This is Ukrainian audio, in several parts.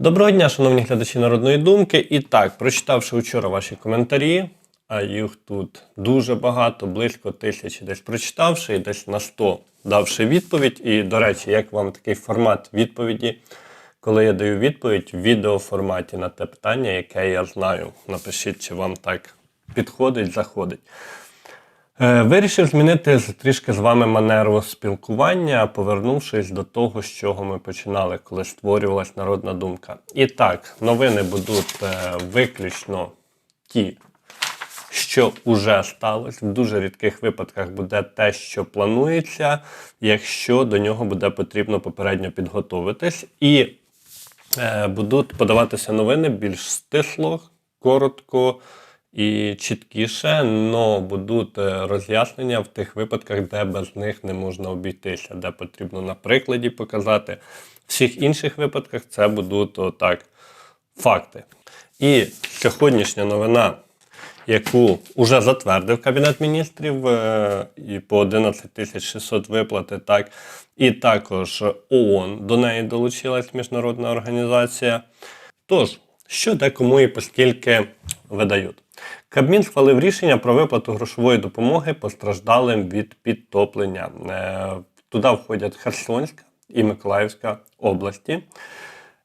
Доброго дня, шановні глядачі народної думки. І так, прочитавши вчора ваші коментарі, а їх тут дуже багато, близько тисячі десь прочитавши, і десь на 100 давши відповідь. І, до речі, як вам такий формат відповіді, коли я даю відповідь в відеоформаті на те питання, яке я знаю. Напишіть, чи вам так підходить, заходить. Е, Вирішив змінити трішки з вами манеру спілкування, повернувшись до того, з чого ми починали, коли створювалась народна думка. І так, новини будуть е, виключно ті, що вже сталося. В дуже рідких випадках буде те, що планується, якщо до нього буде потрібно попередньо підготуватись. І е, будуть подаватися новини більш стисло, коротко і чіткіше, але будуть е, роз'яснення в тих випадках, де без них не можна обійтися, де потрібно на прикладі показати. В всіх інших випадках це будуть отак факти. І сьогоднішня новина, яку вже затвердив Кабінет міністрів е, і по 11 тисяч 600 виплати, так, і також ООН до неї долучилась міжнародна організація. Тож, що де кому і поскільки видають. Кабмін схвалив рішення про виплату грошової допомоги постраждалим від підтоплення. Е, Туди входять Херсонська і Миколаївська області.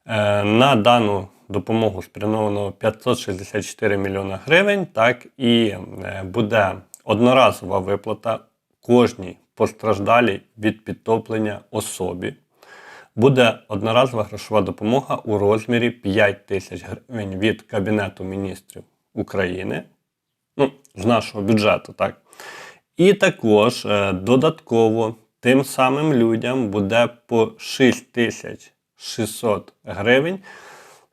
Е, На дану допомогу спрямовано 564 мільйона гривень. Так і е, буде одноразова виплата кожній постраждалій від підтоплення особі. Буде одноразова грошова допомога у розмірі 5 тисяч гривень від Кабінету міністрів України, ну, з нашого бюджету, так. І також е, додатково тим самим людям буде по 6 тисяч 600 гривень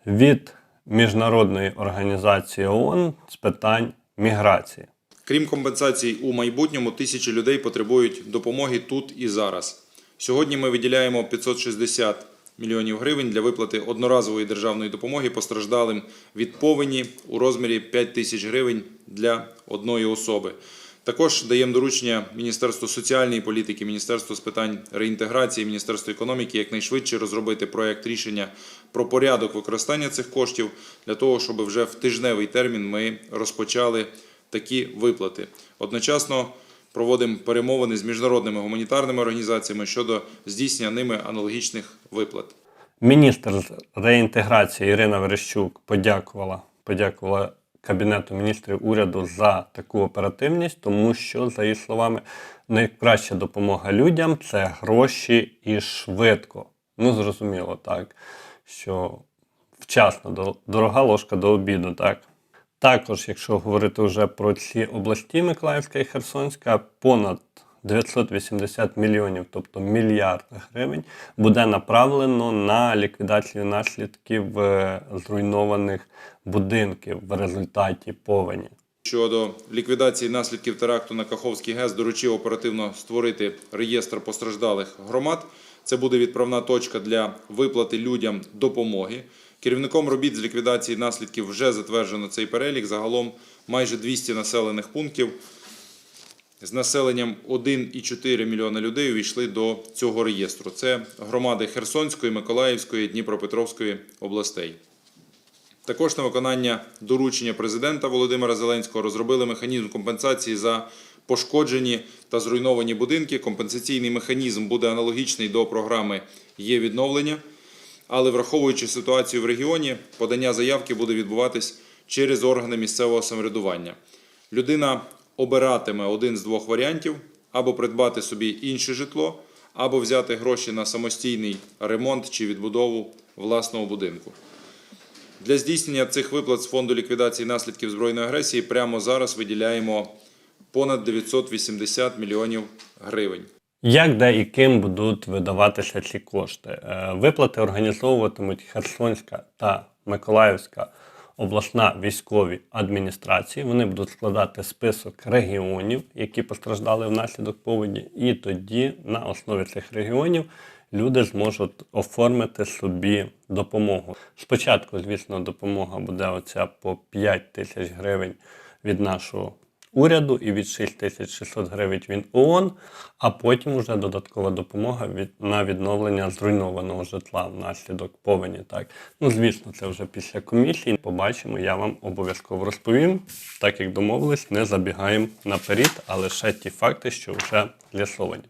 від Міжнародної організації ООН з питань міграції. Крім компенсацій у майбутньому, тисячі людей потребують допомоги тут і зараз. Сьогодні ми виділяємо 560 мільйонів гривень для виплати одноразової державної допомоги постраждалим від повені у розмірі 5 тисяч гривень для одної особи. Також даємо доручення Міністерству соціальної політики, Міністерству з питань реінтеграції, Міністерству економіки якнайшвидше розробити проект рішення про порядок використання цих коштів для того, щоб вже в тижневий термін ми розпочали такі виплати. Одночасно проводимо перемовини з міжнародними гуманітарними організаціями щодо здійснення ними аналогічних виплат. Міністр з реінтеграції Ірина Верещук подякувала, подякувала Кабінету міністрів уряду за таку оперативність, тому що, за її словами, найкраща допомога людям це гроші і швидко. Ну, зрозуміло, так, що вчасно, до- дорога ложка до обіду, так. Також, якщо говорити вже про ці області Миколаївська і Херсонська, понад 980 мільйонів, тобто мільярд гривень, буде направлено на ліквідацію наслідків е, зруйнованих будинків в результаті повені. Щодо ліквідації наслідків теракту на Каховський ГЕС доручив оперативно створити реєстр постраждалих громад. Це буде відправна точка для виплати людям допомоги. Керівником робіт з ліквідації наслідків вже затверджено цей перелік. Загалом майже 200 населених пунктів з населенням 1,4 мільйона людей увійшли до цього реєстру. Це громади Херсонської, Миколаївської, Дніпропетровської областей. Також на виконання доручення президента Володимира Зеленського розробили механізм компенсації за пошкоджені та зруйновані будинки. Компенсаційний механізм буде аналогічний до програми є відновлення, але враховуючи ситуацію в регіоні, подання заявки буде відбуватись через органи місцевого самоврядування. Людина обиратиме один з двох варіантів: або придбати собі інше житло, або взяти гроші на самостійний ремонт чи відбудову власного будинку. Для здійснення цих виплат з фонду ліквідації наслідків збройної агресії прямо зараз виділяємо понад 980 мільйонів гривень. Як, де і ким будуть видаватися ці кошти? Е, Виплати організовуватимуть Херсонська та Миколаївська обласна військові адміністрації. Вони будуть складати список регіонів, які постраждали внаслідок повені, і тоді на основі цих регіонів люди зможуть оформити собі допомогу. Спочатку, звісно, допомога буде оця по 5 тисяч гривень від нашого уряду і від 6600 гривень від ООН, а потім вже додаткова допомога від, на відновлення зруйнованого житла внаслідок повені. Так. Ну, звісно, це вже після комісії. Побачимо, я вам обов'язково розповім. Так як домовились, не забігаємо наперед, а лише ті факти, що вже з'ясовані.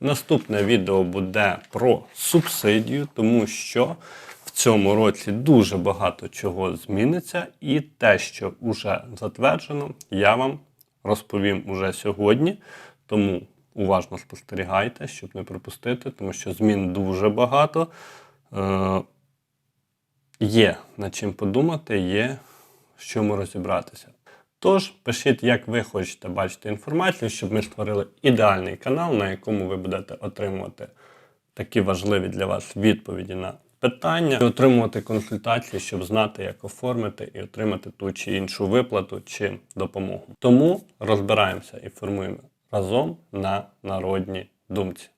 Наступне відео буде про субсидію, тому що в цьому році дуже багато чого зміниться, і те, що вже затверджено, я вам розповім уже сьогодні. Тому уважно спостерігайте, щоб не пропустити, тому що змін дуже багато. Е, є над чим подумати, є в чому розібратися. Тож пишіть, як ви хочете бачити інформацію, щоб ми створили ідеальний канал, на якому ви будете отримувати такі важливі для вас відповіді на питання, і отримувати консультації, щоб знати, як оформити і отримати ту чи іншу виплату чи допомогу. Тому розбираємося і формуємо разом на народній думці.